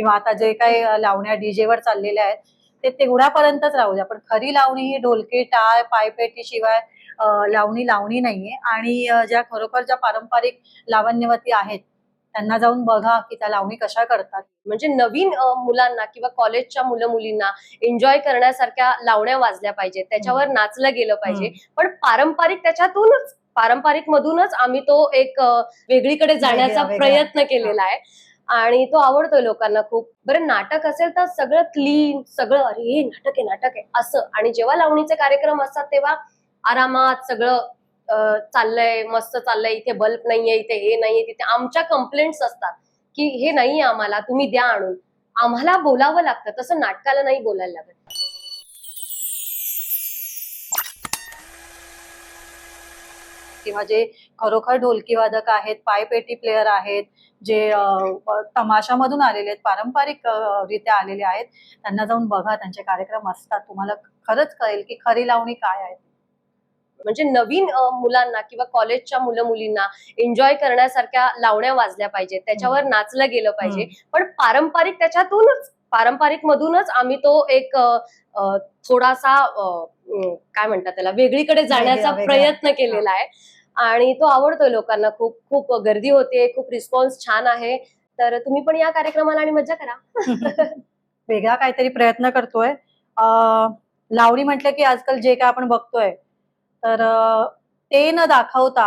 किंवा आता जे काही लावण्या डीजेवर चाललेल्या आहेत ते तेवढ्यापर्यंतच राहू द्या. पण खरी लावणी ही ढोलकी टाळ पायपेटी शिवाय लावणी लावणी नाहीये. आणि ज्या खरोखर ज्या पारंपरिक लावण्यवती आहेत त्यांना जाऊन बघा की त्या लावणी कशा करतात. म्हणजे नवीन मुलांना किंवा कॉलेजच्या मुलं मुलींना एन्जॉय करण्यासारख्या लावण्या वाजल्या पाहिजेत. त्याच्यावर नाचलं गेलं पाहिजे. पण पारंपरिक त्याच्यातूनच पारंपरिक मधूनच आम्ही तो एक वेगळीकडे जाण्याचा. प्रयत्न केलेला आहे. आणि तो आवडतोय लोकांना खूप. बरं नाटक असेल तर सगळं क्लीन सगळं अरे हे नाटक आहे नाटक आहे असं. आणि जेव्हा लावणीचे कार्यक्रम असतात तेव्हा आरामात सगळं चाललंय मस्त चाललंय इथे बल्ब नाहीये इथे हे नाहीये तिथे आमच्या कंप्लेंट्स असतात की हे नाहीये आम्हाला तुम्ही द्या आणून. आम्हाला बोलावं लागतं तसं नाटकाला नाही बोलायला लागत. किंवा जे खरोखर ढोलकी वादक आहेत पायपेटी प्लेयर आहेत जे तमाशामधून आलेले आहेत पारंपरिक रित्या आलेले आहेत त्यांना जाऊन बघा त्यांचे कार्यक्रम असतात. तुम्हाला खरंच कळेल की खरी लावणी काय आहे. म्हणजे नवीन मुलांना किंवा कॉलेजच्या मुलं मुलींना एन्जॉय करण्यासारख्या लावण्या वाजल्या पाहिजेत. त्याच्यावर नाचलं गेलं पाहिजे. पण पारंपरिक त्याच्यातूनच पारंपरिक मधूनच आम्ही तो एक थोडासा काय म्हणतात त्याला वेगळीकडे जाण्याचा. प्रयत्न केलेला आहे. आणि तो आवडतोय लोकांना खूप खूप गर्दी होते खूप रिस्पॉन्स छान आहे. तर तुम्ही पण या कार्यक्रमाला आणि मजा करा. वेगळा काहीतरी प्रयत्न करतोय. लावणी म्हटलं की आजकाल जे काय आपण बघतोय तर ते न दाखवता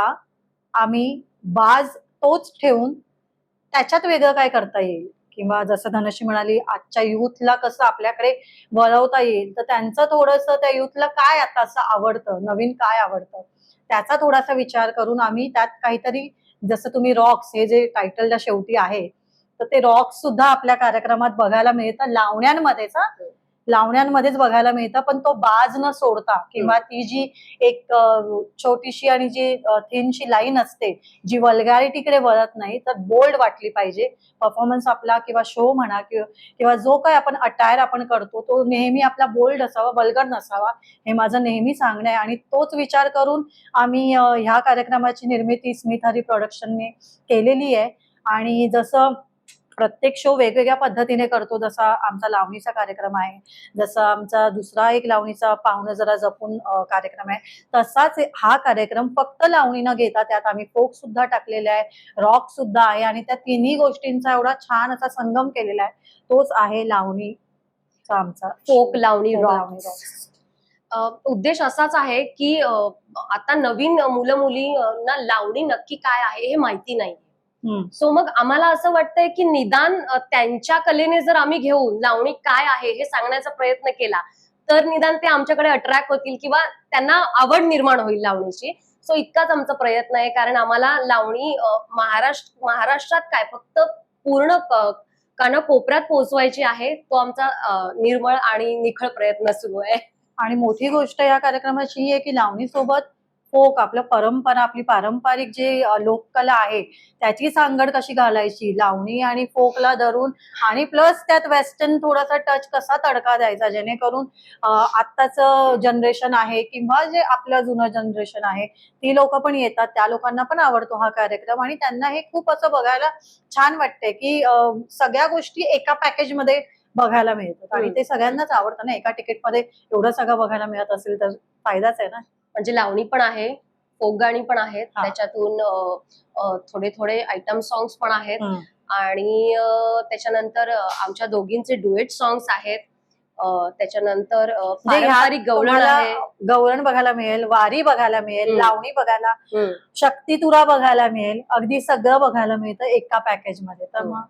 आम्ही बाज तोच ठेवून त्याच्यात वेगळं काय करता येईल? किंवा जसं धनश्री म्हणाली आजच्या युथला कसं आपल्याकडे वळवता येईल? तर त्यांचं थोडस त्या युथला काय आता असं आवडतं? नवीन काय आवडतं? त्याचा थोडासा विचार करून आम्ही त्यात काहीतरी जसं तुम्ही रॉक्स हे जे टायटलच्या शेवटी आहे तर ते रॉक्स सुद्धा आपल्या कार्यक्रमात बघायला मिळतं लावण्यांमध्येच लावण्यांमध्येच बघायला मिळतं पण तो बाज न सोडता किंवा ती जी एक छोटीशी आणि जी थिनशी लाईन असते जी वल्गॅरिटीकडे वळत नाही तर बोल्ड वाटली पाहिजे. परफॉर्मन्स आपला किंवा शो म्हणा किंवा किंवा जो काही आपण अटायर आपण करतो तो नेहमी आपला बोल्ड असावा वल्गर नसावा हे माझं नेहमी सांगणं आहे. आणि तोच विचार करून आम्ही ह्या कार्यक्रमाची निर्मिती स्मिथ हरी प्रोडक्शनने केलेली आहे. आणि जसं प्रत्येक शो वेगवेगळ्या पद्धतीने करतो. जसा आमचा लावणीचा कार्यक्रम आहे जसं आमचा दुसरा एक लावणीचा पाहुणं जरा जपून कार्यक्रम आहे तसाच हा कार्यक्रम फक्त लावणी न घेता. त्यात आम्ही फोक सुद्धा टाकलेले आहे रॉक सुद्धा आहे आणि त्या तिन्ही गोष्टींचा एवढा छान असा संगम केलेला आहे. तोच आहे लावणीचा आमचा फोक लावणी रॉक लावणी उद्देश असाच आहे की आता नवीन मुलं मुलींना लावणी नक्की काय आहे हे माहिती नाही. सो मग आम्हाला असं वाटतंय की निदान त्यांच्या कलेने जर आम्ही घेऊन लावणी काय आहे हे सांगण्याचा प्रयत्न केला तर निदान ते आमच्याकडे अट्रॅक्ट होतील किंवा त्यांना आवड निर्माण होईल लावणीची. सो इतकाच आमचा प्रयत्न आहे कारण आम्हाला लावणी महाराष्ट्र महाराष्ट्रात काय फक्त पूर्ण क- कानाकोपऱ्यात पोहोचवायची आहे तो आमचा निर्मळ आणि निखळ प्रयत्न सुरू आहे. आणि मोठी गोष्ट या कार्यक्रमाची ही आहे की लावणी सोबत फोक आपलं परंपरा आपली पारंपरिक जे लोककला आहे त्याची सांगड कशी घालायची? लावणी आणि फोकला धरून आणि प्लस त्यात वेस्टर्न थोडासा टच कसा तडका द्यायचा? जेणेकरून आत्ताच जनरेशन आहे किंवा जे आपलं जुनं जनरेशन आहे ती लोक पण येतात त्या लोकांना पण आवडतो हा कार्यक्रम आणि त्यांना हे खूप असं बघायला छान वाटतंय की सगळ्या गोष्टी एका पॅकेजमध्ये बघायला मिळतात आणि. ते सगळ्यांनाच आवडतं ना? एका तिकीटमध्ये एवढं सगळं बघायला मिळत असेल तर फायदाच आहे ना? म्हणजे लावणी पण आहे फोक गाणी पण आहेत हा. त्याच्यातून थोडे थोडे आयटम सॉंग्स पण आहेत आणि त्याच्यानंतर आमच्या दोघींचे डुएट सॉंग्स आहेत त्याच्यानंतर पारंपरिक गवळण गवळण बघायला मिळेल वारी बघायला मिळेल. लावणी बघायला हम्म. शक्तितुरा बघायला मिळेल अगदी सगळं बघायला मिळतं एका पॅकेजमध्ये तर. मग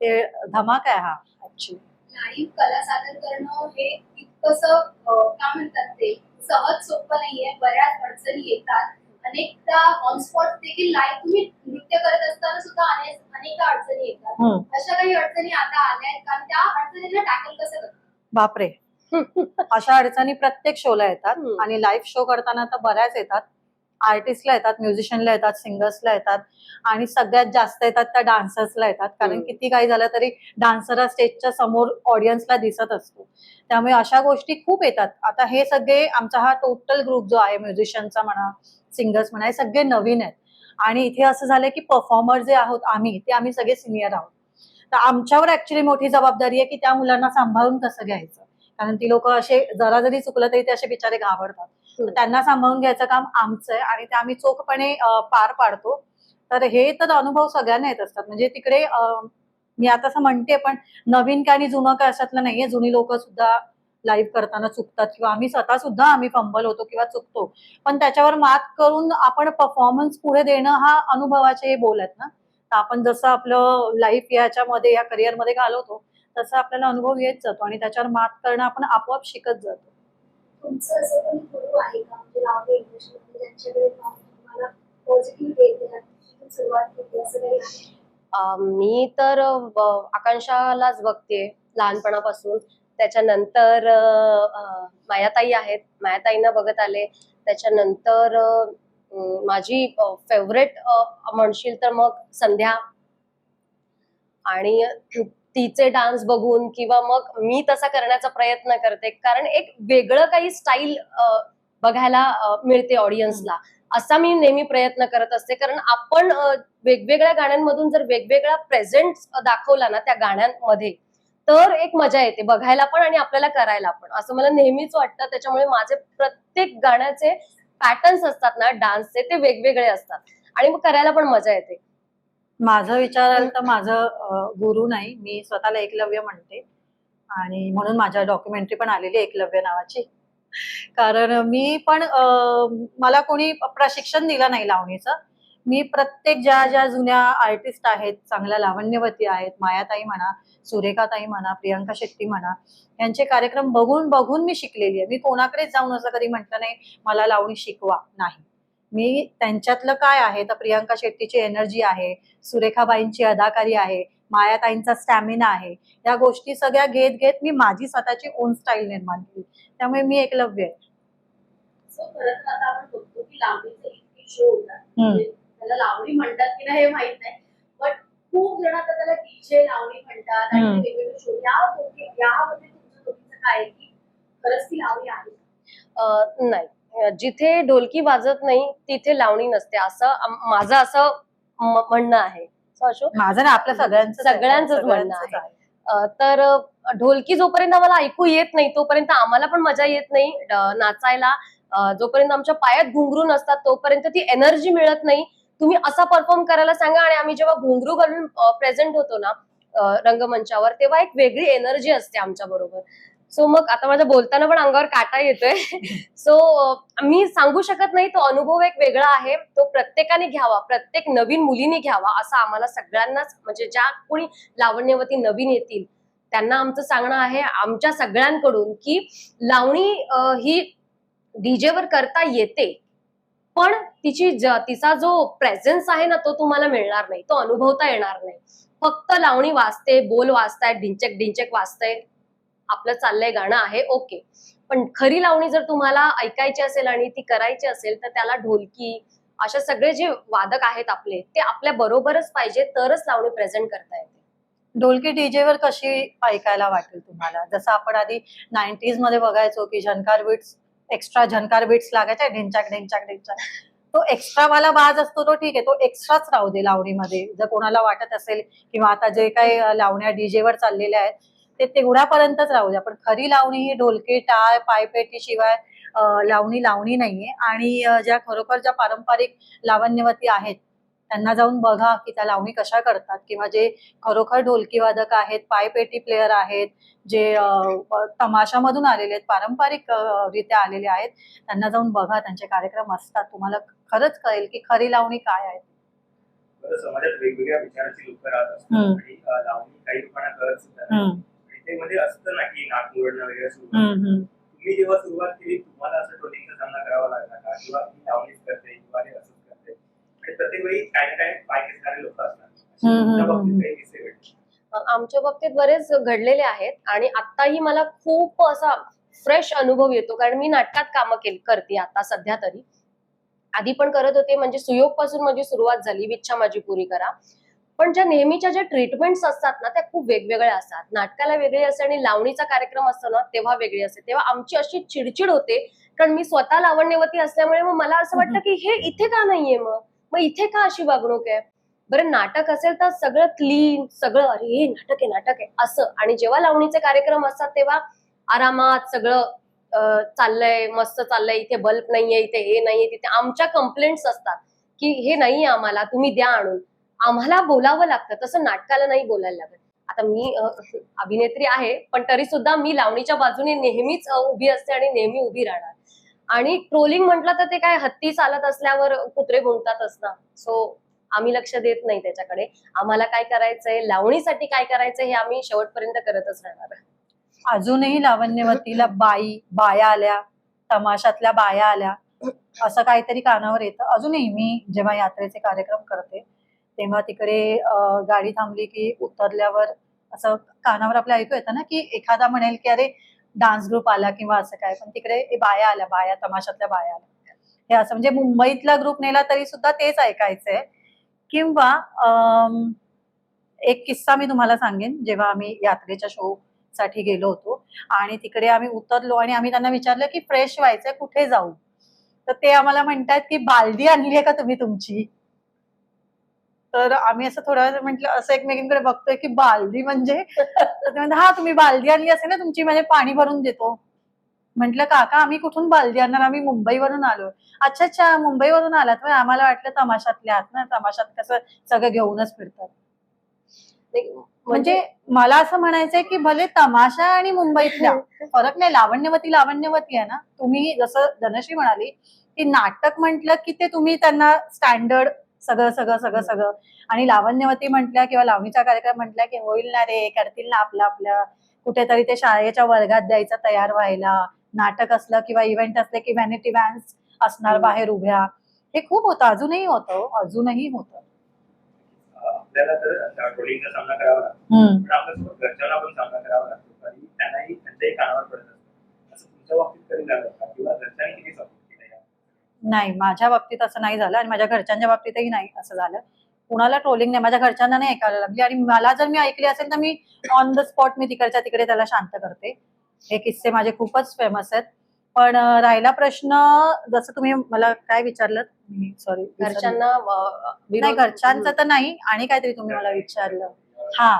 ते धमाका आहे हा ऍक्च्युली लाईव्ह कला सादर करणं हे इतकंस काय म्हणतात ते सहज सोपं नाहीये बऱ्याच अडचणी येतात. अनेकदा ऑन स्पॉट देखील लाईव्ह तुम्ही नृत्य करत असताना सुद्धा अनेक अनेकदा अडचणी येतात. हम्म. अशा काही अडचणी आता आल्या आहेत कारण त्या अडचणींना टॅकल कसं करतात? बापरे. अशा अडचणी प्रत्येक शोला येतात. आणि लाईव्ह शो करताना तर बऱ्याच येतात. आर्टिस्टला येतात म्युझिशियनला येतात सिंगर्सला येतात आणि सगळ्यात जास्त येतात त्या डान्सर्सला येतात. कारण. किती काही झालं तरी डान्सर हा स्टेजच्या समोर ऑडियन्सला दिसत असतो. त्यामुळे अशा गोष्टी खूप येतात. आता हे सगळे आमचा हा टोटल ग्रुप जो आहे म्युझिशियनचा म्हणा सिंगर्स म्हणा हे सगळे नवीन आहेत. आणि इथे असं झालंय की परफॉर्मर जे आहोत आम्ही ते आम्ही सगळे सिनियर आहोत. तर आमच्यावर ऍक्च्युली मोठी जबाबदारी आहे की त्या मुलांना सांभाळून कसं घ्यायचं? कारण ती लोक असे जरा जरी चुकलं तरी ते असे बिचारे घाबरतात. त्यांना सांभाळून घ्यायचं काम आमचं आहे आणि ते आम्ही चोखपणे पार पाडतो. तर हे तर अनुभव सगळ्यांना येत असतात. म्हणजे तिकडे मी आता असं म्हणते पण नवीन काय आणि जुनं काय अशातलं नाहीये. जुनी लोक सुद्धा लाईव्ह करताना चुकतात किंवा आम्ही स्वतः सुद्धा आम्ही फंबल होतो किंवा चुकतो. पण त्याच्यावर मात करून आपण परफॉर्मन्स पुढे देणं हा अनुभवाचे बोल आहेत ना. तर आपण जसं आपलं लाईफ याच्यामध्ये या करिअरमध्ये घालवतो तसं आपल्याला अनुभव येत जातो आणि त्याच्यावर मात करणं आपण आपोआप शिकत जातो. तुमचं असं गुरु आहे का? म्हणजे इंडस्ट्रीमध्ये ज्यांच्याकडे तुम्हाला पॉझिटिव्ह देते सुरुवात केली असं काही मी तर आकांक्षालाच बघते लहानपणापासून. त्याच्यानंतर मायाताई आहेत. मायाताईंना बघत आले. त्याच्यानंतर माझी फेवरेट म्हणशील तर मग संध्या. आणि तिचे डान्स बघून किंवा मग मी तसा करण्याचा प्रयत्न करते. कारण एक वेगळं काही स्टाईल बघायला मिळते ऑडियन्सला. असा मी नेहमी प्रयत्न करत असते. कारण आपण वेगवेगळ्या गाण्यांमधून जर वेगवेगळा प्रेझेंट दाखवला ना त्या गाण्यांमध्ये तर एक मजा येते. बघायला पण आणि आपल्याला करायला पण. असं मला नेहमीच वाटतं. त्याच्यामुळे माझे प्रत्येक गाण्याचे पॅटर्न्स असतात ना डान्सचे ते वेगवेगळे असतात. आणि मग करायला पण मजा येते. माझं विचाराल तर माझं गुरु नाही. मी स्वतःला एकलव्य म्हणते. आणि म्हणून माझ्या डॉक्युमेंटरी पण आलेली आहे एकलव्य नावाची. कारण मी पण मला कोणी प्रशिक्षण दिलं नाही लावणीचं. मी प्रत्येक ज्या ज्या जुन्या आर्टिस्ट आहेत चांगल्या लावण्यवती आहेत मायाताई म्हणा सुरेखाताई म्हणा प्रियंका शेट्टी म्हणा यांचे कार्यक्रम बघून बघून मी शिकलेली आहे. मी कोणाकडेच जाऊन असं कधी म्हटलं नाही मला लावणी शिकवा. नाही. मी त्यांच्यातलं काय आहे? तर प्रियंका शेट्टीची एनर्जी आहे सुरेखाबाईंची अदाकारी आहे मायाताईंचा स्टॅमिना आहे. या गोष्टी सगळ्या घेत घेत मी माझी स्वतःची ओन स्टाईल निर्माण केली. त्यामुळे मी एकलव्य आहे. सो खरं तर आता आपण बघतो की लावणीचे इतके शो होतात. म्हणजे त्याला लावणी म्हणतात की नाही हे माहीत नाही. बट खूप जण आता त्याला डीजे लावणी म्हणतात आणि. वेगवेगळे शो या दोघी यामध्ये तुमचं दोघींचं काय आहे की खरंच ती लावणी आहे? नाही. जिथे ढोलकी वाजत नाही तिथे लावणी नसते. असं माझं असं म्हणणं आहे. माझं ना आपल्या सगळ्यांचं सगळ्यांचंच म्हणणं आहे. तर ढोलकी जोपर्यंत आम्हाला ऐकू येत नाही तोपर्यंत आम्हाला पण मजा येत नाही नाचायला. जोपर्यंत आमच्या पायात घुंगरू नसतात तोपर्यंत ती एनर्जी मिळत नाही. तुम्ही असा परफॉर्म करायला सांगा आणि आम्ही जेव्हा घुंगरू घालून प्रेझेंट होतो ना रंगमंचावर तेव्हा एक वेगळी एनर्जी असते आमच्या बरोबर. सो मग आता माझ्या बोलताना पण अंगावर काटा येतोय. सो मी सांगू शकत नाही तो अनुभव एक वेगळा आहे. तो प्रत्येकाने घ्यावा प्रत्येक नवीन मुलीने घ्यावा असं आम्हाला सगळ्यांनाच म्हणजे ज्या कोणी लावण्यवती नवीन येतील त्यांना आमचं सांगणं आहे आमच्या सगळ्यांकडून की लावणी ही डीजेवर करता येते पण तिची तिचा जो प्रेझेन्स आहे ना तो तुम्हाला मिळणार नाही तो अनुभवता येणार नाही. फक्त लावणी वाजते बोल वाजतायत डिंचक डिंचक वाजतंय आपलं चाललंय गाणं आहे ओके पण खरी लावणी जर तुम्हाला ऐकायची असेल आणि ती करायची असेल तर त्याला ढोलकी अशा सगळे जे वादक आहेत आपले ते आपल्या बरोबरच पाहिजे तरच लावणी प्रेझेंट करता येते. ढोलकी डीजेवर कशी ऐकायला वाटेल तुम्हाला? जसं आपण आधी नाईन्टीजमध्ये बघायचो की Jhankar beats extra Jhankar beats लागायचे ढिंचाक ढिंचाक ढिंचाक. तो एक्स्ट्रा वाला बाज असतो तो ठीक आहे तो एक्स्ट्राच राहू दे लावणीमध्ये. जर कोणाला वाटत असेल किंवा आता जे काही लावण्या डीजेवर चाललेल्या आहेत ते तेवढ्यापर्यंतच राहू द्या. पण खरी लावणी ही ढोलकी टाळ पायपेटी शिवाय लावणी लावणी नाहीये. आणि ज्या खरोखर ज्या पारंपरिक लावण्यवती आहेत त्यांना जाऊन बघा की त्या लावणी कशा करतात. किंवा जे खरोखर ढोलकी वादक आहेत पायपेटी प्लेअर आहेत जे तमाशामधून आलेले आहेत पारंपरिक रित्या आलेले आहेत त्यांना जाऊन बघा. त्यांचे कार्यक्रम असतात. तुम्हाला खरंच कळेल की खरी लावणी काय आहे. समाजात वेगवेगळ्या विचाराची लोक राहत असतात. आणि लावणी काही लोकांना कळत सुद्धा ते म्हणजे असतं ना की नाक मुरडणं वगैरे सुरू. तुम्ही जेव्हा सुरुवात केली तुम्हाला असं ट्रोलिंगचा सामना करावा लागला का? किंवा मी लावणीच करते किंवा हे असंच करते? आणि प्रत्येक वेळी काय काय पाय खेचणारे लोक असतात. आमच्या बाबतीत बरेच घडलेले आहेत आणि आत्ताही मला खूप असा फ्रेश अनुभव येतो कारण मी नाटकात कामं केली करते आता सध्या तरी. आधी पण करत होते म्हणजे सुयोगपासून माझी सुरुवात झाली इच्छा माझी पुरी करा. पण ज्या नेहमीच्या ज्या ट्रीटमेंट्स असतात ना त्या खूप वेगवेगळ्या असतात. नाटकाला वेगळी असते आणि लावणीचा कार्यक्रम असतो ना तेव्हा वेगळी असते. तेव्हा आमची अशी चिडचिड होते कारण मी स्वतः लावण्यवती असल्यामुळे मग मला असं वाटतं की हे इथे का नाहीये मग? मग इथे का अशी वागणूक आहे? बरं नाटक असेल तर सगळं क्लीन सगळं अरे हे नाटक आहे नाटक आहे असं. आणि जेव्हा लावणीचे कार्यक्रम असतात तेव्हा आरामात सगळं चाललंय मस्त चाललंय इथे बल्ब नाहीये इथे हे नाहीये तिथे आमच्या कंप्लेंट्स असतात की हे नाहीये आम्हाला तुम्ही द्या आणून. आम्हाला बोलावं लागतं. तसं नाटकाला नाही बोलायला लागत. आता मी अभिनेत्री आहे पण तरी सुद्धा मी लावणीच्या बाजूने नेहमीच उभी असते आणि नेहमी उभी राहणार. आणि ट्रोलिंग म्हटलं तर ते काय हत्ती चालत असल्यावर कुत्रे भुंकतातच असणार. सो आम्ही लक्ष देत नाही त्याच्याकडे. आम्हाला काय करायचंय? लावणीसाठी काय करायचंय हे आम्ही शेवटपर्यंत करतच राहणार. अजूनही लावण्यवतीला बाई बाया आल्या तमाशातल्या बाया आल्या असं काहीतरी कानावर येतं. अजूनही मी जेव्हा यात्रेचे कार्यक्रम करते तेव्हा तिकडे गाडी थांबली की उतरल्यावर असं कानावर आपल्या ऐकू येतं ना की एखादा म्हणेल की अरे डान्स ग्रुप आला किंवा असं काय. पण तिकडे बाया आल्या बाया तमाशातल्या बाया आल्या. हे असं म्हणजे मुंबईतला ग्रुप नेला तरी सुद्धा तेच ऐकायचंय. किंवा एक किस्सा मी तुम्हाला सांगेन. जेव्हा आम्ही यात्रेच्या शो साठी गेलो होतो आणि तिकडे आम्ही उतरलो आणि आम्ही त्यांना विचारलं की फ्रेश व्हायचंय कुठे जाऊ? तर ते आम्हाला म्हणतात की बालदी आणली आहे का तुम्ही तुमची? तर आम्ही असं थोडा वेळ म्हटलं असं एकमेकींकडे बघतोय की बालदी म्हणजे? हा तुम्ही बालदी आणली असेल ना तुमची म्हणजे पाणी भरून देतो. म्हटलं काका आम्ही कुठून बालदी आणणार? आम्ही मुंबईवरून आलो अच्छा अच्छा मुंबईवरून आलात. आम्हाला वाटलं तमाशातले आहात ना. तमाशात कसं सगळं घेऊनच फिरतात. म्हणजे मला असं म्हणायचंय की भले तमाशा आणि मुंबईतल्या फरक नाही. लावण्यवती लावण्यवती आहे ना. तुम्ही जसं धनश्री म्हणाली की नाटक म्हटलं की ते तुम्ही त्यांना स्टँडर्ड सगळं सगळं सगळं सगळं. आणि लावण्यवती म्हटल्या किंवा लावणीचा कार्यक्रम म्हटल्या की होईल ना रे करतील ना आपलं आपल्या कुठेतरी ते शाळेच्या वर्गात द्यायचं तयार व्हायला. नाटक असलं किंवा इव्हेंट असले की व्हॅनिटी व्हॅन्स असणार बाहेर उभ्या. हे खूप होतं अजूनही होतं हो, अजूनही होतं. आपल्याला तर ट्रोलिंगचा सामना करावा लागतो. पण आपल्यासोबत घरच्यांना पण सामना करावा लागतो. आणि त्यांनाही त्यांच्याही कानावर पडत असतं. असं तुमच्या बाबतीत कधी झालं का किंवा घरच्यांनी किती सपोर्ट केलं या नाही माझ्या बाबतीत असं नाही झालं आणि माझ्या घरच्यांच्या बाबतीतही नाही असं झालं. कुणाला ट्रोलिंग नाही माझ्या घरच्यांना नाही ऐकायला लागली. आणि मला जर मी ऐकली असेल तर मी ऑन द स्पॉट मी तिकडच्या तिकडे त्याला शांत करते. हे किस्से माझे खूपच फेमस आहेत. पण राहिला प्रश्न जसं तुम्ही मला काय विचारलं? सॉरी घरच्यांना नाही घरच्यांचं तर नाही आणि काहीतरी तुम्ही मला विचारलं. हा.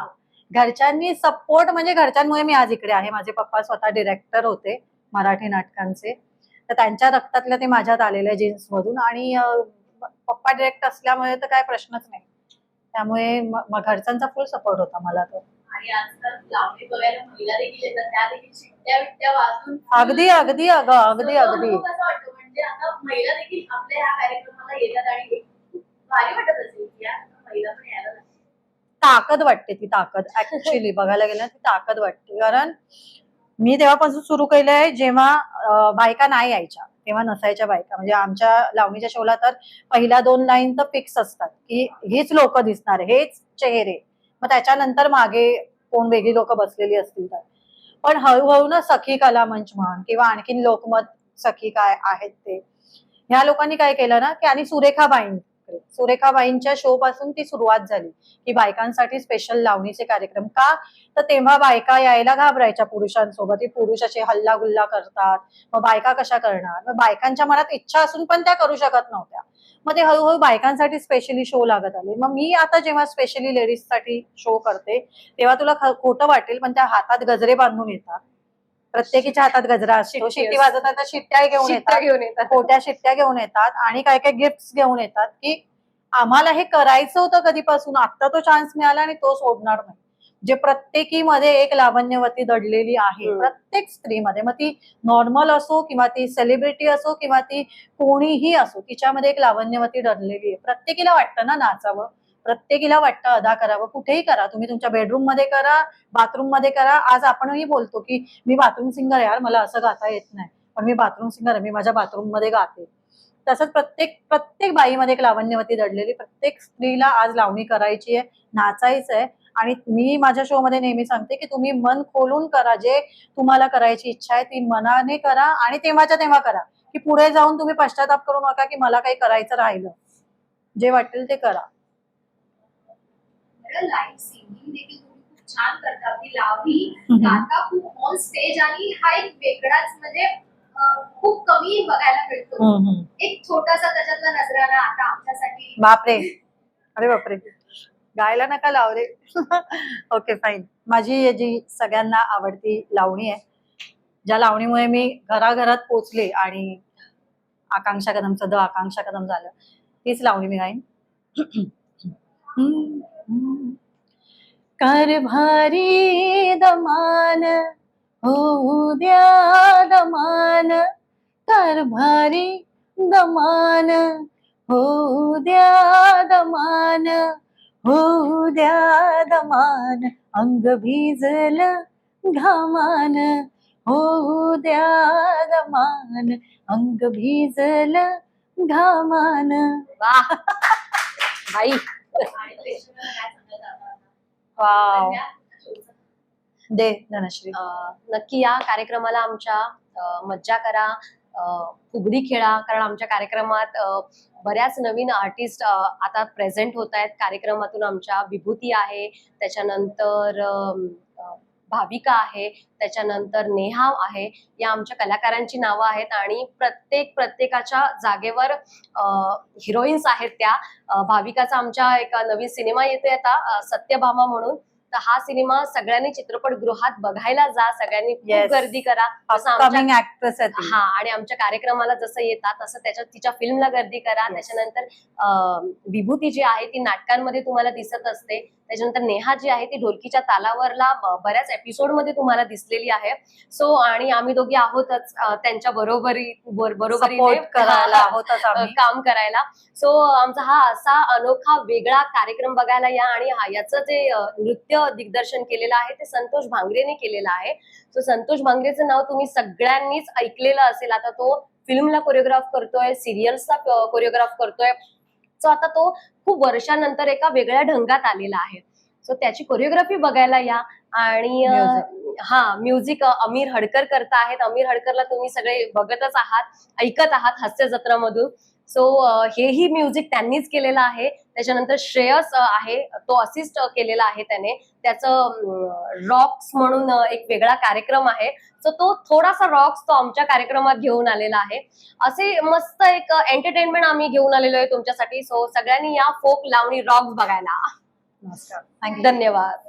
घरच्यांनी सपोर्ट म्हणजे घरच्यांमुळे मी आज इकडे आहे. माझे पप्पा स्वतः डिरेक्टर होते मराठी नाटकांचे. तर त्यांच्या रक्तातलं ते माझ्यात आलेलं आहे जीन्स मधून आणि पप्पा डिरेक्ट असल्यामुळे तर काय प्रश्नच नाही. त्यामुळे घरच्यांचा फुल सपोर्ट होता मला तो. आणि आजकाल लावणी बघायला महिला देखील येतात त्या देखील शिट्ट्या विट्ट्या वाजून अगदी अगदी अगं अगदी अगदी. म्हणजे. ताकद वाटते ती ताकद. ऍक्च्युली बघायला गेलं ती ताकद वाटते. कारण मी तेव्हापासून सुरू केलंय जेव्हा बायका नाही यायच्या तेव्हा नसायच्या बायका. म्हणजे आमच्या लावणीच्या शोला तर पहिल्या दोन लाईन तर फिक्स असतात की हीच लोक दिसणार हेच चेहरे. मग त्याच्यानंतर मागे कोण वेगळी लोक बसलेली असतील तर. पण हळूहळू ना सखी कला मंच म्हण किंवा आणखीन लोकमत सखी काय आहेत ते ह्या लोकांनी काय केलं ना की आणि सुरेखाबाईंच्या शो पासून ती सुरुवात झाली की बायकांसाठी स्पेशल लावणीचे कार्यक्रम. का? तर तेव्हा बायका यायला घाबरायच्या पुरुषांसोबत. पुरुष असे हल्ला गुल्ला करतात. मग बायका कशा करणार? मग बायकांच्या मनात इच्छा असून पण त्या करू शकत नव्हत्या. मग ते हळूहळू बायकांसाठी स्पेशली शो लागत आले. मग मी आता जेव्हा स्पेशली लेडीजसाठी शो करते तेव्हा तुला खोटं वाटेल पण त्या हातात गजरे बांधून येतात. प्रत्येकीच्या हातात गजरा असतो. शिट्टी शिट्टी असते. वाजवतात तर शिट्ट्या घेऊन शिट्ट्या येतात. घेऊन येतात. खोट्या शिट्ट्या घेऊन येतात आणि काय काय गिफ्ट घेऊन येतात की आम्हाला हे करायचं होतं कधीपासून आता तो चान्स मिळाला आणि तो सोडणार नाही. जे प्रत्येकीमध्ये एक लावण्यवती दडलेली आहे हम्म. प्रत्येक स्त्रीमध्ये. मग ती नॉर्मल असो किंवा ती सेलिब्रिटी असो किंवा ती कोणीही असो तिच्यामध्ये एक लावण्यवती दडलेली आहे. प्रत्येकीला वाटतं ना नाचावं? प्रत्येकीला वाटतं अदा करावं कुठेही करा. तुम्ही तुमच्या बेडरूममध्ये करा बाथरूममध्ये करा. आज आपणही बोलतो की मी बाथरूम सिंगर यार मला असं गाता येत नाही. पण मी बाथरूम सिंगर आहे मी माझ्या बाथरूममध्ये गाते. तसंच प्रत्येक प्रत्येक बाईमध्ये एक लावण्यवती दडलेली प्रत्येक स्त्रीला आज लावणी करायची आहे नाचायचं आहे आणि मी माझ्या शो मध्ये नेहमी सांगते की तुम्ही मन खोलून करा. जे तुम्हाला करायची इच्छा आहे ती मनाने करा आणि तेव्हाच्या तेव्हा करा. की पुढे जाऊन तुम्ही पश्चाताप करू नका की मला काही करायचं राहिलं. जे वाटेल ते करा. लाईव्ह सिंगिंग देखील तुम्ही खूप छान करता आपली लावणी. गाता खूप ऑन स्टेज आणि हा एक वेगळाच म्हणजे खूप कमी बघायला मिळतो. एक छोटासा त्याच्यातला नजराणा आता आमच्यासाठी. बापरे. अरे बापरे. गायला नका लाव रे. ओके फाईन माझी जी सगळ्यांना आवडती लावणी आहे ज्या लावणीमुळे मी घराघरात पोचले आणि आकांक्षा कदमचं द आकांक्षा कदम झालं तीच लावणी मी गाईन. कारभारी दमान होऊ द्या दमान. कारभारी दमान होऊ द्या दमान. होऊ द्या दमान अंग भिजल घामान. होऊ द्या दमान अंग भिजल घामान. वा बाई वाव. दे धनश्री. नक्की या कार्यक्रमाला आमच्या मज्जा करा. फुगडी खेळा कारण आमच्या कार्यक्रमात बऱ्याच नवीन आर्टिस्ट आता प्रेझेंट होत आहेत. कार्यक्रमातून आमच्या विभूती आहे. त्याच्यानंतर भाविका आहे त्याच्यानंतर नेहा आहे या आमच्या कलाकारांची नावं आहेत आणि प्रत्येक प्रत्येकाच्या जागेवर हिरोईन्स आहेत त्या भाविकाचा आमच्या एक नवीन सिनेमा येतोय आता सत्यभामा म्हणून तर हा सिनेमा सगळ्यांनी चित्रपटगृहात बघायला जा सगळ्यांनी Yes. गर्दी करा. हा आणि आमच्या कार्यक्रमाला जसं येतात तसं त्याच्यात तिच्या फिल्मला गर्दी करा Yes. त्याच्यानंतर विभूती जी आहे ती नाटकांमध्ये तुम्हाला दिसत असते त्याच्यानंतर नेहा जी आहे ती ढोलकीच्या तालावरला बऱ्याच एपिसोडमध्ये तुम्हाला दिसलेली आहे. सो आणि आम्ही दोघी आहोतच त्यांच्या बरोबरी बर- बरोबरीने सपोर्ट करायला होतच अ, आम्ही. काम करायला. सो आमचा हा असा अनोखा वेगळा कार्यक्रम बघायला या आणि हा याचं जे नृत्य दिग्दर्शन केलेलं आहे ते संतोष भांगरेने केलेलं आहे. सो संतोष भांगरेचं नाव तुम्ही सगळ्यांनीच ऐकलेलं असेल. आता तो फिल्मला कोरिओग्राफ करतोय सिरियल्सचा कोरिओग्राफ करतोय. सो आता तो खूप वर्षानंतर एका वेगळ्या ढंगात आलेला आहे. सो त्याची कोरिओग्राफी बघायला या. आणि हा म्युझिक अमीर हडकर करता आहेत. अमीर हडकरला तुम्ही सगळे बघतच आहात ऐकत आहात हास्य जत्रामधून. सो हेही म्युझिक त्यांनीच केलेलं आहे. त्याच्यानंतर श्रेयस आहे. तो असिस्ट केलेला आहे त्याने. त्याचं रॉक्स म्हणून एक वेगळा कार्यक्रम आहे. सो तो थोडासा रॉक्स तो आमच्या कार्यक्रमात घेऊन आलेला आहे. असे मस्त एक एंटरटेनमेंट आम्ही घेऊन आलेलो आहे तुमच्यासाठी. सो सगळ्यांनी या फोक लावणी रॉक्स बघायला. धन्यवाद.